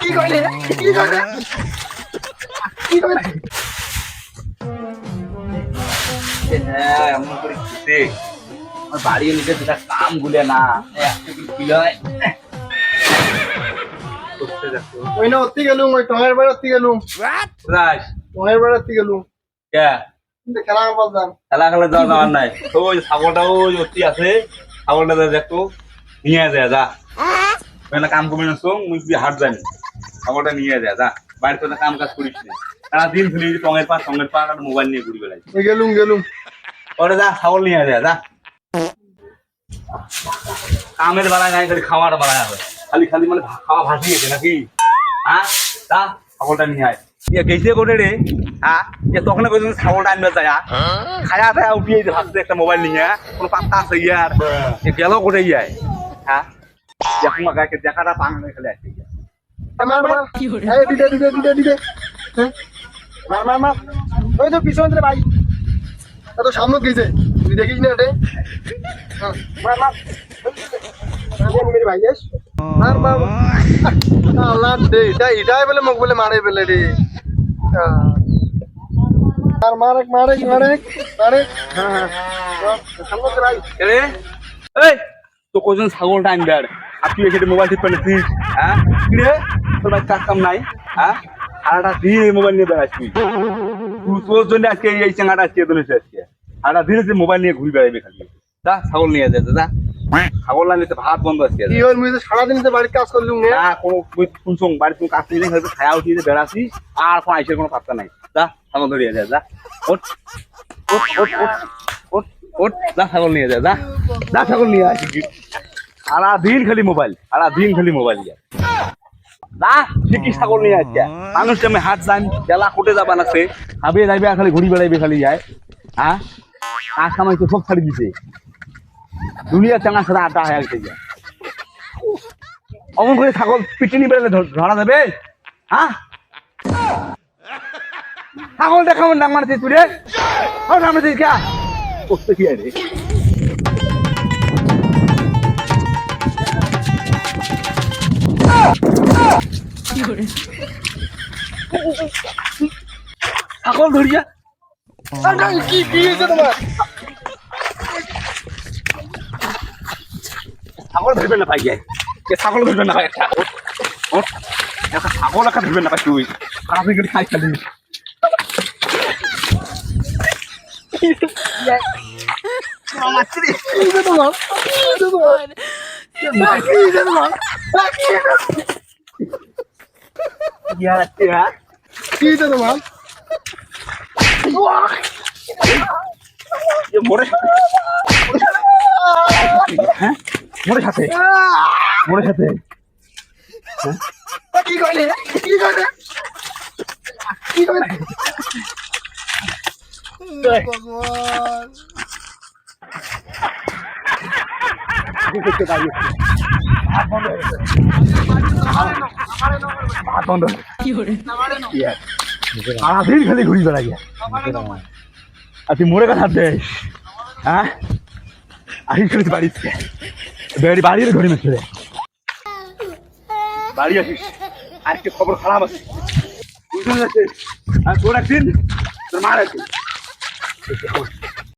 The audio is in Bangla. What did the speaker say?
কি কইলে কি কইলে কি কইলে হ্যাঁ এমন করে? খেতে আমার বাড়ির নিচে যেটা কাম গুলে না একটা করে পিলয় ওই না অতি গেলুম ওই টঙের বেড়াতে গেলুম। রাজ। টঙের বেড়াতে গেলুম। কে? খেলা বলতাম খেলা খেলা যাওয়া যাওয়ার নাই। ওই ছাগলটা ওই অতি আছে। ছাগলটা যা দেখতো নিয়ে যায় যা কাম করবি না সঙ্গ মুই তুই হাট জানি ছাগলটা নিয়ে যায় যা। বাড়িতে তো কাম কাজ করিস না। সারা দিন শুনি টঙের পা টঙের পা আর মোবাইল নিয়ে ঘুরি বেড়াই গেলুম গেলুম। ওরে যা ছাগল নিয়ে যায় যা কামের বেলায় নাই খালি খাওয়ার বেলায় হবে। খালি খালি মানে খাওয়া ভাসিয়েছে নাকি? হ্যাঁ? যা ছাগলটা নিয়ে আয়। ইয়ে গেছে করে রে? হ্যাঁ? ইয়ে তখন পর্যন্ত ছাগলটা আনবে যায়? খায়া খায়া উঠিয়ে যে ভাবছে একটা মোবাইল নিয়ে? কোনো পাত্তা আছে ইয়ার? এ গেল করে যায় হ্যাঁ? এখন দেখাটা পান খালি আসছে। মার মার এই দিদে দিদে দিদে দিদে। হ্যাঁ? মার মার মার। ওই তো পিছন রে ভাই এত সামনে গেছে। তুই দেখিস না রে হ্যাঁ, মার মার। মার ভাই এস মার মার আল্লাহ দে এটা এটাই বলে মুখ বলে মারে বলে রে। আহ। মার মারে মারে মারে মারে হ্যাঁ হ্যাঁ। সামনে রে ভাই। এরে এই তো কজন ছাগলটা আনবে আর? আর তুই এখানে মোবাইল টিপ পেলেছিস হ্যাঁ? কি রে? তোর ভাই কাজ কাম নাই হ্যাঁ? সারাটা দিন মোবাইল নিয়ে বেড়াচ্ছি তোর জন্য আজকে এই- চেঙ্গাটা আজকে আজকে। সারাটা দিন তুই মোবাইল নিয়ে ঘুরে বেড়াবি খালি। যা ছাগল নিয়ে ছাগল না নিতে ভাত বন্ধ আজকে। কি হল মুই তো সারাদিন তো বাড়ির কাজ করলুম নে কোনো শুনছং বাড়ি তুমি কাজ নিয়ে হয়তো খায়া উঠিয়ে বেড়াছিস আর কোনো আইসের কোনো পাত্তা নাই। যা ছাগল ধরিয়ে যা যা। ওঠ ওঠ ওঠ ওঠ ওঠ ওঠ যা ছাগল নিয়ে যা যা। যা ছাগল নিয়ে আসি সারা দিন খালি মোবাইল সারা দিন খালি মোবাইল যা না ছাগল হাত যান জেলা কোটে যাবা লাগছে খাবে যাইবে যায়। হ্যাঁ? আটা হয়ে গেছে অমন করে ছাগল পিটিনি বেড়ালে ধরা যাবে? হ্যাঁ? ছাগল দেখা মন ডাং মারছিস তুই রে ও নামছিস কে করতে কি রে ছাগল ধরিয়া কি কি হয়েছে তোমার ছাগল ধরবে না পাই যায় ছাগল ধরবে না পাই একটা। ছাগল একটা ধরবে না পাই তুই খারাপ খাই খালি তোমার তোমার ইয়া রাখতে হ্যাঁ কি হয়েছে তোমার এ মোরে হ্যাঁ মোরে সাথে মোরে সাথে কি কইলে কি কইলে কি কইলে ভগবান সারাদিন খালি ঘুরি বেড়া গিয়া কথা দেশ হ্যাঁ আসিস করিস বাড়িতে বেড়ি বাড়ির ঘরে বাড়ি আসিস আজকে খবর খারাপ আছে আর তোর তোর মার একদিন